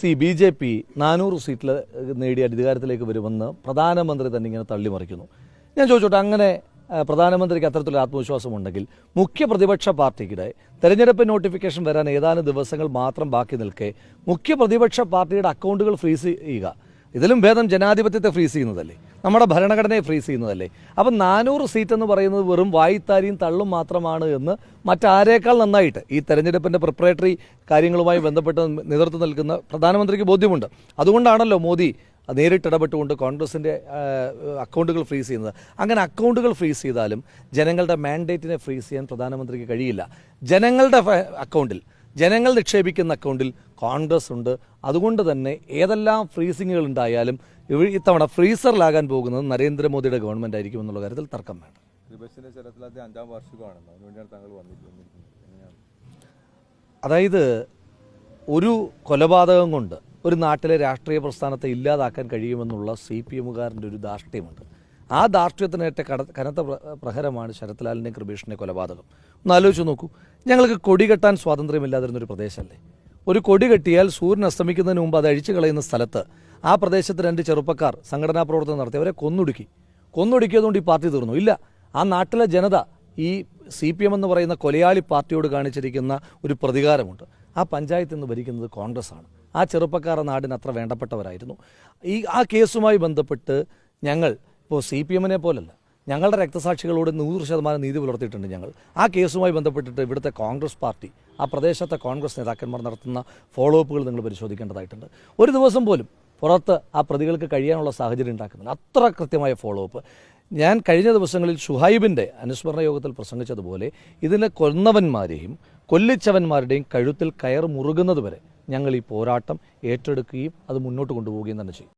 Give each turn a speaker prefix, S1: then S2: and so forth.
S1: C B J P നാനൂറ് സീറ്റിൽ നേടി അധികാരത്തിലേക്ക് വരുമെന്ന് പ്രധാനമന്ത്രി തന്നെ ഇങ്ങനെ തള്ളിമറിക്കുന്നു. ഞാൻ ചോദിച്ചോട്ടെ അങ്ങനെ പ്രധാനമന്ത്രിക്ക് പ്രധാനമന്ത്രിക്ക് ആത്മവിശ്വാസം ആത്മവിശ്വാസമുണ്ടെങ്കിൽ മുഖ്യ പ്രതിപക്ഷ പാർട്ടിയുടെ തെരഞ്ഞെടുപ്പ് നോട്ടിഫിക്കേഷൻ വരാൻ ഏതാനും ദിവസങ്ങൾ മാത്രം ബാക്കി നിൽക്കെ മുഖ്യ പ്രതിപക്ഷ പാർട്ടിയുടെ അക്കൗണ്ടുകൾ ഫ്രീസ് ചെയ്യുക. ഇതിലും ഭേദം ജനാധിപത്യത്തെ ഫ്രീസ് ചെയ്യുന്നതല്ലേ? നമ്മുടെ ഭരണഘടനയെ ഫ്രീസ് ചെയ്യുന്നതല്ലേ? അപ്പം നാനൂറ് സീറ്റ് എന്ന് പറയുന്നത് വെറും വായിത്താരിയും തള്ളും മാത്രമാണ് എന്ന് മറ്റാരേക്കാൾ നന്നായിട്ട് ഈ തെരഞ്ഞെടുപ്പിന്റെ പ്രിപ്പറേറ്ററി കാര്യങ്ങളുമായി ബന്ധപ്പെട്ട് നേതൃത്വം നൽകുന്ന പ്രധാനമന്ത്രിക്ക് ബോധ്യമുണ്ട്. അതുകൊണ്ടാണല്ലോ മോദി നേരിട്ട് ഇടപെട്ടുകൊണ്ട് കോൺഗ്രസിന്റെ അക്കൗണ്ടുകൾ ഫ്രീസ് ചെയ്യുന്നത്. അങ്ങനെ അക്കൗണ്ടുകൾ ഫ്രീസ് ചെയ്താലും ജനങ്ങളുടെ മാൻഡേറ്റിനെ ഫ്രീസ് ചെയ്യാൻ പ്രധാനമന്ത്രിക്ക് കഴിയില്ല. ജനങ്ങളുടെ അക്കൗണ്ടിൽ ജനങ്ങൾ നിക്ഷേപിക്കുന്ന അക്കൗണ്ടിൽ കോൺഗ്രസ് ഉണ്ട്. അതുകൊണ്ട് തന്നെ ഏതെല്ലാം ഫ്രീസിങ്ങുകൾ ഉണ്ടായാലും ഇത്തവണ ഫ്രീസറിലാകാൻ പോകുന്നത് നരേന്ദ്രമോദിയുടെ ഗവൺമെന്റ് ആയിരിക്കും എന്നുള്ള കാര്യത്തിൽ തർക്കം വേണ്ട അതായത് ഒരു കൊലപാതകം കൊണ്ട് ഒരു നാട്ടിലെ രാഷ്ട്രീയ പ്രസ്ഥാനത്തെ ഇല്ലാതാക്കാൻ കഴിയുമെന്നുള്ള സി പി എമ്മുകാരന്റെ ഒരു ധാർഷ്ട്യമുണ്ട്. ആ ധാർഷ്ട്യത്തിനേറ്റ കട കനത്ത പ്ര- പ്രഹരമാണ് ശരത്ലാലിന്റെ കൃപേഷിന്റെയും കൊലപാതകം. ഒന്ന് ആലോചിച്ച് നോക്കൂ. ഞങ്ങൾക്ക് കൊടി കെട്ടാൻ സ്വാതന്ത്ര്യമില്ലാതിരുന്നൊരു പ്രദേശമല്ലേ ഒരു കൊടി കെട്ടിയാൽ സൂര്യൻ അസ്തമിക്കുന്നതിന് മുമ്പ് അത് അഴിച്ചു കളയുന്ന സ്ഥലത്ത് ആ പ്രദേശത്ത് രണ്ട് ചെറുപ്പക്കാർ സംഘടനാ പ്രവർത്തനം നടത്തി അവരെ കൊന്നൊടുക്കി. കൊന്നൊടുക്കിയതുകൊണ്ട് ഈ പാർട്ടി തീർന്നു. ഇല്ല ആ നാട്ടിലെ ജനത ഈ സി പി എം എന്ന് പറയുന്ന കൊലയാളി പാർട്ടിയോട് കാണിച്ചിരിക്കുന്ന ഒരു പ്രതികാരമുണ്ട്. ആ പഞ്ചായത്ത് നിന്ന് ഭരിക്കുന്നത് കോൺഗ്രസ് ആണ് ആ ചെറുപ്പക്കാർ ആ നാടിന് അത്ര വേണ്ടപ്പെട്ടവരായിരുന്നു. ഈ ആ കേസുമായി ബന്ധപ്പെട്ട് ഞങ്ങൾ ഇപ്പോൾ സി പി എമ്മിനെ പോലല്ല. ഞങ്ങളുടെ രക്തസാക്ഷികളോട് നൂറ് ശതമാനം നീതി പുലർത്തിയിട്ടുണ്ട് ഞങ്ങൾ. ആ കേസുമായി ബന്ധപ്പെട്ടിട്ട് ഇവിടുത്തെ കോൺഗ്രസ് പാർട്ടി ആ പ്രദേശത്തെ കോൺഗ്രസ് നേതാക്കന്മാർ നടത്തുന്ന ഫോളോ അപ്പുകൾ നിങ്ങൾ പരിശോധിക്കേണ്ടതായിട്ടുണ്ട്. ഒരു ദിവസം പോലും പുറത്ത് ആ പ്രതികൾക്ക് കഴിയാനുള്ള സാഹചര്യം ഉണ്ടാക്കുന്നില്ല. അത്ര കൃത്യമായ ഫോളോ അപ്പ് ഞാൻ കഴിഞ്ഞ ദിവസങ്ങളിൽ ഷുഹൈബിന്റെ അനുസ്മരണ യോഗത്തിൽ പ്രസംഗിച്ചതുപോലെ ഇതിനെ കൊന്നവന്മാരെയും കൊല്ലിച്ചവന്മാരുടെയും കഴുത്തിൽ കയർ മുറുകുന്നത് വരെ ഞങ്ങൾ ഈ പോരാട്ടം ഏറ്റെടുക്കുകയും അത് മുന്നോട്ട് കൊണ്ടുപോവുകയും തന്നെ ചെയ്യും.